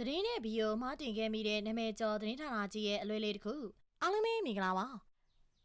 သတင်းနဲ့ဗီဒီယိုမှာတင်ခဲ့မိတဲ့နာမည်ကျော်သတင်းဌာနကြီးရဲ့အလွဲလေးတစ်ခုအားလုံးပဲမင်္ဂလာပါ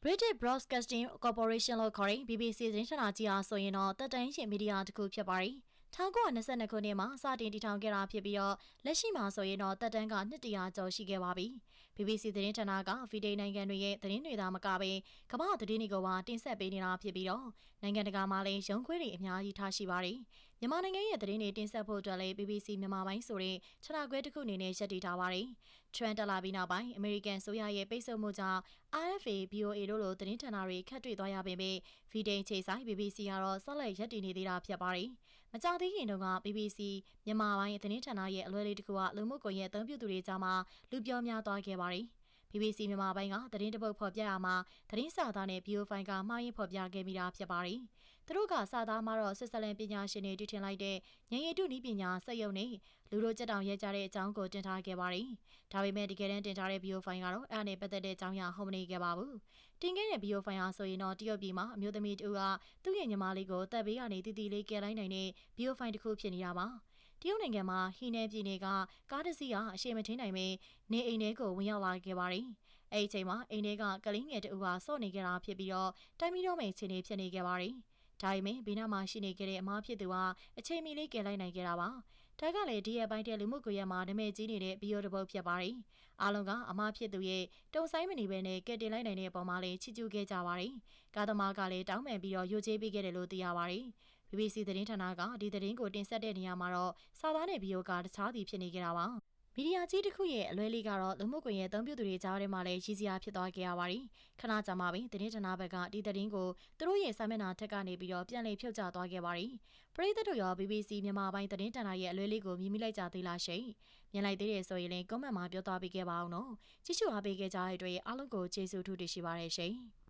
British Broadcasting Corporation လို့ခေါ်တဲ့ BBC သတင်းဌာနကြီးအားဆိုရင်တော့တက်တန်းရှင်မီဒီယာတစ်ခုဖြစ်ပါတယ်1922ခုနှစ်မှာစတင်တည်ထောင်ခဲ့တာဖြစ်ပြီးတော့လက်ရှိမှာဆိုရင်တော့တက်တန်းကနှစ်တရာကျော်ရှိခဲ့ပါပြီ BBC သတင်းဌာနကဗီဒီယိုနိုင်ငံတွေရဲ့သတင်းတွေသာမကပဲကမ္ဘာသတင်းတွေကိုပါတင်ဆက်ပေးနေတာဖြစ်ပြီးတော့နိုင်ငံတကာမှာလည်းရုံးခွဲတွေအများကြီးထားရှိပါတယ် မြန်မာနိုင်ငံရဲ့သတင်းတွေတင်ဆက်ဖို့အတွက်လည်း BBC မြန်မာပိုင်းဆိုတဲ့ခြေထောက်ခွဲတစ်ခုအနေနဲ့ရပ်တည်ထားပါတယ်။ Trend တက်လာပြီးနောက်ပိုင်း American ဆိုရရဲ့ပိတ်ဆို့မှုကြောင့် RFA, VOA တို့လိုသတင်းဌာနတွေခက်တွေ့သွားရပေမဲ့ VDN ခြေဆိုင် BBC ကတော့ဆက်လက်ရပ်တည်နေသေးတာဖြစ်ပါတယ်။မကြသေးခင်တုန်းက BBC မြန်မာပိုင်းသတင်းဌာနရဲ့အလွဲလေးတစ်ခုကလူမှုကွန်ရက်အသုံးပြုသူတွေကြားမှာလူပြောများသွားခဲ့ပါတယ်။ BBC မြန်မာပိုင်းကသတင်းတပုတ်ဖော်ပြရမှာသတင်းစာသားနဲ့ Bio File ကမှားယွင်းဖော်ပြခဲ့မိတာဖြစ်ပါတယ်။သူတို့ကစာသားမှာတော့ဆွစ်ဇာလန်ပညာရှင်တွေတည်ထင်လိုက်တဲ့ဉာဏ်ရည်တုနည်းပညာစက်ရုံနဲ့လူတို့ကြက်တောင်ရဲကြတဲ့အကြောင်းကိုတင်ထားခဲ့ပါတယ်။ဒါပေမဲ့တကယ်တမ်းတင်ထားတဲ့ Bio File ကတော့အဲ့နဲ့ပတ်သက်တဲ့အကြောင်းအရာဟုတ်မနေခဲ့ပါဘူး။တင်ခဲ့တဲ့ Bio File ဟာဆိုရင်တော့တရုတ်ပြည်မှာအမျိုးသမီးတူကသူ့ရဲ့ညီမလေးကိုတပ်ဘေးကနေတီတီလေးကယ်လိုက်နိုင်တဲ့ Bio File တစ်ခုဖြစ်နေတာပါ။ တရုတ်နိုင်ငံမှာဟီနယ်ပြည်နယ်ကကားတစ်စီးဟာအရှိမထင်းနိုင်ပဲနေအိမ်ထဲကိုဝင်ရောက်လာခဲ့ပါတယ်။အဲ့ဒီအချိန်မှာအိမ်ထဲကကလေးငယ်တဦးကစော့နေကြတာဖြစ်ပြီးတော့တိုင်းပြီးတော့မိန်ချင်းနေဖြစ်နေခဲ့ပါတယ်။ဒါပေမဲ့ဘေးနားမှာရှိနေခဲ့တဲ့အမားဖြစ်သူဟာအချိန်မီလေးကယ်လိုက်နိုင်ခဲ့တာပါ။ဒါကလည်းဒီရဲ့ပိုင်းတဲ့လူမှုကွန်ရက်မှာနာမည်ကြီးနေတဲ့ဗီဒီယိုတစ်ပုဒ်ဖြစ်ပါတယ်။အားလုံးကအမားဖြစ်သူရဲ့တုံဆိုင်မနေဘဲနဲ့ကယ်တင်လိုက်နိုင်တဲ့အပေါ်မှာလည်းချီးကျူးခဲ့ကြပါတယ်။ကာသမားကလည်းတောင်းပန်ပြီးတော့ယိုချေးပေးခဲ့တယ်လို့သိရပါတယ်။ BBC သတင်းဌာနကဒီသတင်းကိုတင်ဆက်တဲ့နေရာမှာတော့စာသားနဲ့ဗီဒီယိုကတခြားစီဖြစ်နေကြတာပါ။မီဒီယာကြီးတစ်ခုရဲ့အလွဲလေးကတော့လူမှုကွန်ရက်အသုံးပြုသူတွေကြားထဲမှာလည်းရည်စရာဖြစ်သွားခဲ့ရပါတယ်။ခဏကြာမှပဲသတင်းဌာနဘက်ကဒီသတင်းကိုသူတို့ရဲ့စာမျက်နှာထက်ကနေပြီးတော့ပြန်လည်ဖြုတ်ချသွားခဲ့ပါတယ်။ပရိသတ်တို့ရော BBC မြန်မာပိုင်းသတင်းဌာနရဲ့အလွဲလေးကိုမြင်မိလိုက်ကြသေးလားရှိ။မြင်လိုက်သေးတယ်ဆိုရင်လည်း comment မှာပြောသွားပေးခဲ့ပါအောင်နော်။ကြည့်ရှုအားပေးခဲ့ကြတဲ့အတွက်အားလုံးကိုကျေးဇူးထူးတင်ရှိပါတယ်ရှင်။